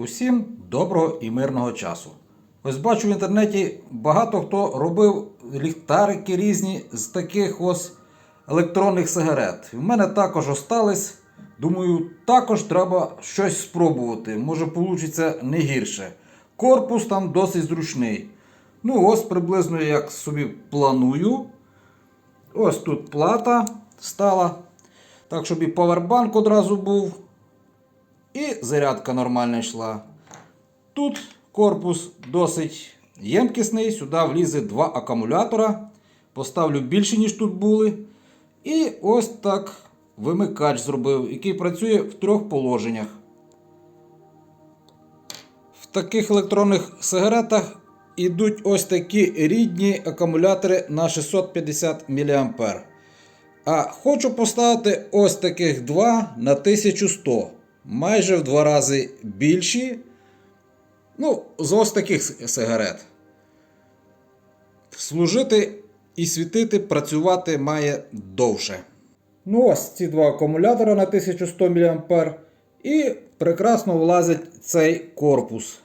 Усім доброго і мирного часу. Ось бачу в інтернеті багато хто робив ліхтарики різні з таких ось електронних сигарет. В мене також остались. Думаю, також треба щось спробувати. Може вийде не гірше. Корпус там досить зручний. Ну, ось приблизно як собі планую. Ось тут плата стала. Так, щоб і павербанк одразу був. І зарядка нормальна йшла. Тут корпус досить ємкісний, сюди влізе два акумулятора. Поставлю більше, ніж тут були. І ось так вимикач зробив, який працює в трьох положеннях. В таких електронних сигаретах ідуть ось такі рідні акумулятори на 650 мА. А хочу поставити ось таких два на 1100. Майже в два рази більші. Ну, з ось таких сигарет. Служити і світити, працювати має довше. Ну, ось ці два акумулятора на 1100 мА. І прекрасно влазить цей корпус.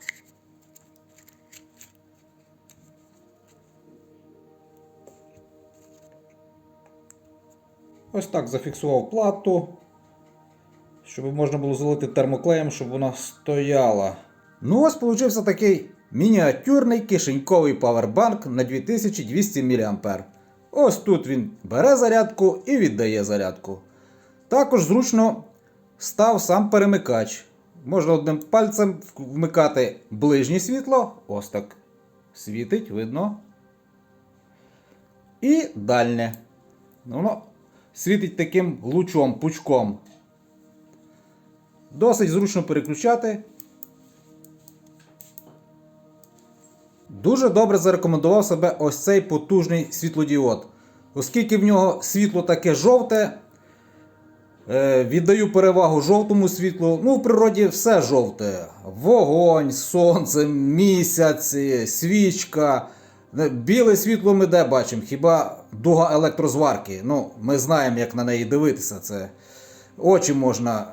Ось так зафіксував плату, щоб можна було залити термоклеєм, щоб вона стояла. Ну, ось получився такий мініатюрний кишеньковий павербанк на 2200 мА. Ось тут він бере зарядку і віддає зарядку. Також зручно став сам перемикач. Можна одним пальцем вмикати ближнє світло, ось так світить, видно. І дальнє. Воно світить таким лучом, пучком. Досить зручно переключати. Дуже добре зарекомендував себе ось цей потужний світлодіод. Оскільки в нього світло таке жовте, е, віддаю перевагу жовтому світлу. Ну, в природі все жовте. Вогонь, сонце, місяць, свічка. Е, Біле світло ми де бачимо? Хіба дуга електрозварки. Ну, Ми знаємо, як на неї дивитися. Це очі можна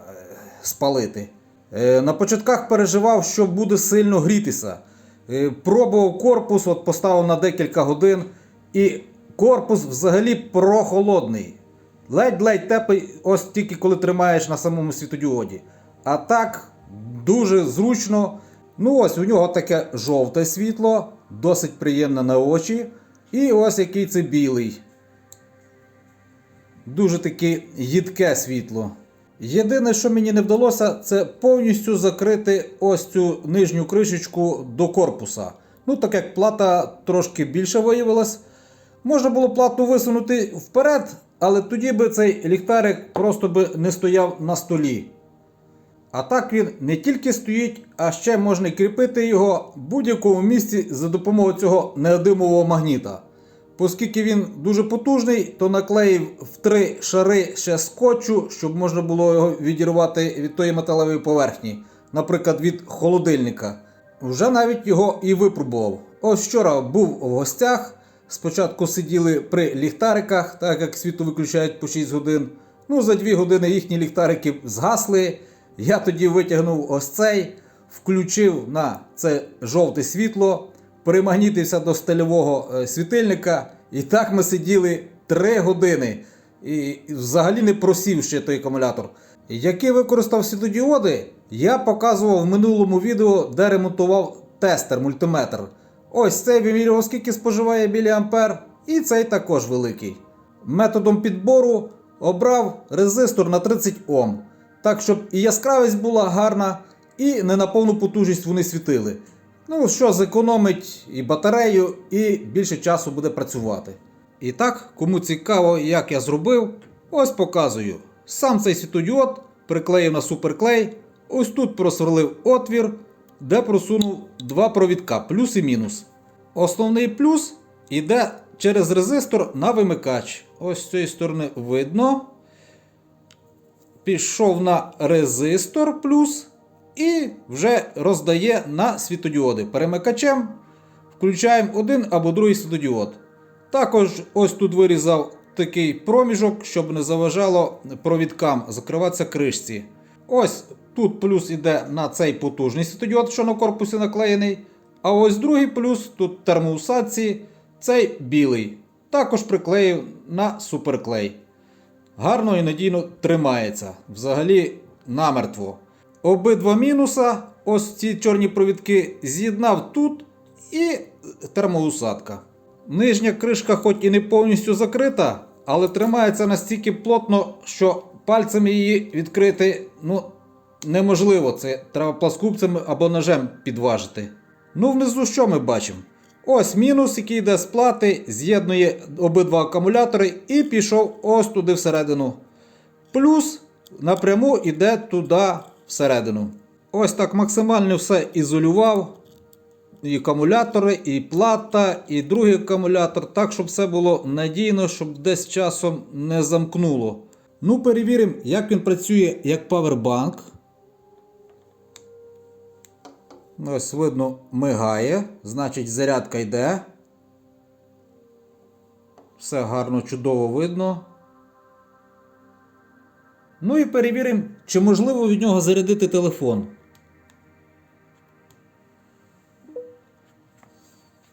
спалити. Е, На початках переживав, що буде сильно грітися. Е, Пробував корпус, от поставив на декілька годин, і корпус взагалі прохолодний. Ледь-ледь теплий, ось тільки коли тримаєш на самому світодіоді. А так, дуже зручно. Ну ось у нього таке жовте світло, досить приємне на очі. І ось який це білий. Дуже таке їдке світло. Єдине, що мені не вдалося, це повністю закрити ось цю нижню кришечку до корпуса. Ну, так як плата трошки більше виявилась, можна було плату висунути вперед, але тоді би цей ліхтарик просто би не стояв на столі. А так він не тільки стоїть, а ще можна кріпити його в будь-якому місці за допомогою цього неодимового магніта. Оскільки він дуже потужний, то наклеїв в три шари ще скотчу, щоб можна було його відірвати від тої металевої поверхні, наприклад, від холодильника. Вже навіть його і випробував. Ось вчора був в гостях. Спочатку сиділи при ліхтариках, так як світло виключають по 6 годин. Ну, за 2 години їхні ліхтарики згасли. Я тоді витягнув ось цей, включив на це жовте світло, примагнітився до стильового е, світильника. І так ми сиділи 3 години. І взагалі не просів ще той акумулятор. Який використав світодіоди, я показував в минулому відео, де ремонтував тестер мультиметр. Ось цей вимірював, скільки споживає міліампер, і цей також великий. Методом підбору обрав резистор на 30 Ом, так щоб і яскравість була гарна, і не на повну потужність вони світили. Ну, що зекономить і батарею, і більше часу буде працювати. І так, кому цікаво, як я зробив, ось показую. Сам цей світодіод приклеїв на суперклей, ось тут просверлив отвір, де просунув два провідка, плюс і мінус. Основний плюс йде через резистор на вимикач. Ось з цієї сторони видно. Пішов на резистор плюс і вже роздає на світодіоди. Перемикачем включаємо один або другий світодіод. Також ось тут вирізав такий проміжок, щоб не заважало провідкам закриватися кришці. Ось Тут плюс іде на цей потужний світодіод, що на корпусі наклеєний. А ось другий плюс тут термоусадці, цей білий. Також приклеїв на суперклей. Гарно і надійно тримається. Взагалі намертво. Обидва мінуса, ось ці чорні провідки, з'єднав тут і термоусадка. Нижня кришка, хоч і не повністю закрита, але тримається настільки плотно, що пальцем її відкрити ну, неможливо. Це треба пласкупцем або ножем підважити. Ну, внизу що ми бачимо? Ось мінус, який йде з плати, з'єднує обидва акумулятори і пішов ось туди всередину. Плюс напряму йде туди всередину. Ось так максимально все ізолював. І акумулятори, і плата, і другий акумулятор, так, щоб все було надійно, щоб десь часом не замкнуло. Ну, перевіримо, як він працює як павербанк. Ось видно, мигає, значить зарядка йде. Все гарно, чудово видно. Ну і перевіримо, чи можливо від нього зарядити телефон.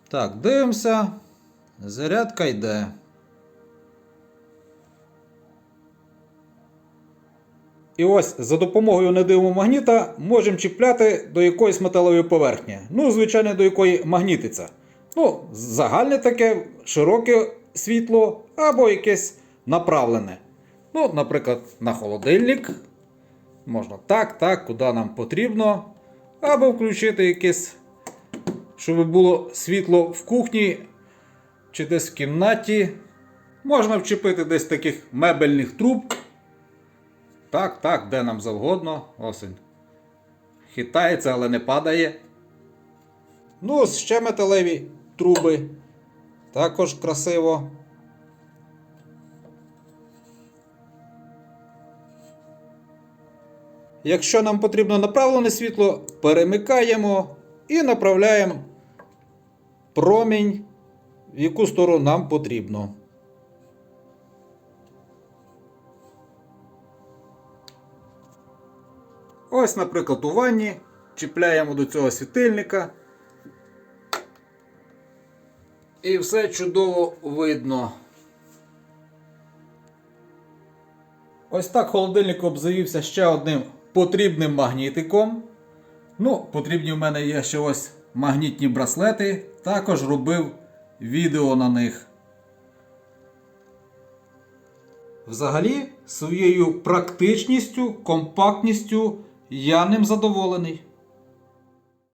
Так, дивимося. Зарядка йде. І ось за допомогою недивого магніта можемо чіпляти до якоїсь металової поверхні. Ну, звичайно, до якої магнітиться. Ну, загальне таке, широке світло або якесь направлене. Ну, наприклад, на холодильник. Можна так, так, куди нам потрібно. Або включити якесь, щоб було світло в кухні чи десь в кімнаті. Можна вчепити десь таких мебельних труб. Так, так, де нам завгодно. Осень. Хитається, але не падає. Ну, ще металеві труби. Також красиво. Якщо нам потрібно направлене світло, перемикаємо і направляємо промінь, в яку сторону нам потрібно. Ось, наприклад, у ванні чіпляємо до цього світильника. І все чудово видно. Ось так холодильник обзавівся ще одним потрібним магнітиком. Ну, потрібні в мене є ще ось магнітні браслети. Також робив відео на них. Взагалі, своєю практичністю, компактністю я ним задоволений.